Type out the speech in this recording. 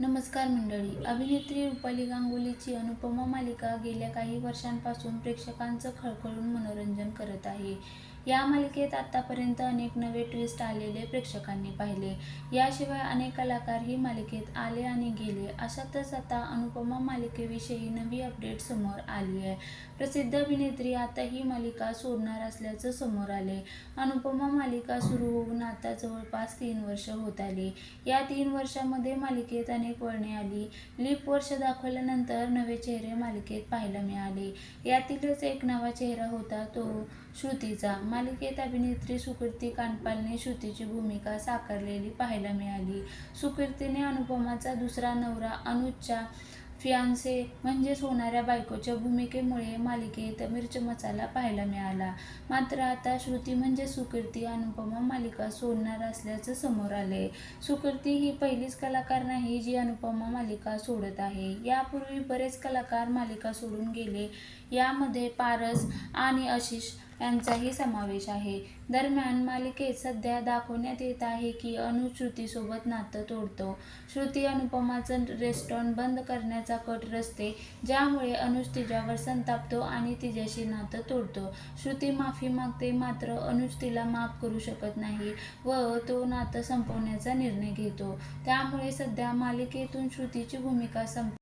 नमस्कार मंडळी. अभिनेत्री रुपाली गांगुलीची अनुपमा मालिका गेल्या काही वर्षांपासून प्रेक्षकांचं खळखळून मनोरंजन करत आहे. या मालिकेत आतापर्यंत अनेक नवे ट्विस्ट आलेले प्रेक्षकांनी पाहिले. याशिवाय अनेक कलाकार ही मालिकेत आले आणि गेले. अशातच आता अनुपमा मालिकेविषयी नवी अपडेट समोर आली आहे. प्रसिद्ध अभिनेत्री आता ही मालिका सोडणार असल्याचं समोर आले अनुपमा मालिका सुरू होऊन आता जवळपास तीन वर्ष होत आली. या तीन वर्षामध्ये मालिकेत अनेक वळणे आली. लीप वर्ष दाखवल्यानंतर नवे चेहरे मालिकेत पाहायला मिळाले. यातीलच एक नवा चेहरा होता तो श्रुतीचा. मालिकेत अभिनेत्री सुकृती कानपालने श्रुतीची भूमिका साकारलेली पाहायला मिळाली. सुकृतीने अनुपमाचा दुसरा नवरा अनुजच्या फियान्से म्हणजेच होणाऱ्या बायकोच्या भूमिकेमुळे मालिकेत मिर्च मसाला पाहायला मिळाला. मात्र आता श्रुती म्हणजे सुकृती अनुपमा मालिका सोडणार असल्याचं समोर आले सुकृती ही पहिलीच कलाकार नाही जी अनुपमा मालिका सोडत आहे. यापूर्वी बरेच कलाकार मालिका सोडून गेले. यामध्ये पारस आणि आशिष यांचाही समावेश आहे. दरम्यान मालिकेत सध्या दाखवण्यात येत आहे की अनु श्रुतीसोबत नातं तोडतो. श्रुती अनुपमाचं रेस्टॉरंट बंद करण्याचा कट रचते ज्यामुळे अनुज तिच्यावर संतापतो आणि तिच्याशी नातं तोडतो. श्रुती माफी मागते मात्र अनुज तिला माफ करू शकत नाही व तो नातं संपवण्याचा निर्णय घेतो. त्यामुळे सध्या मालिकेतून श्रुतीची भूमिका संप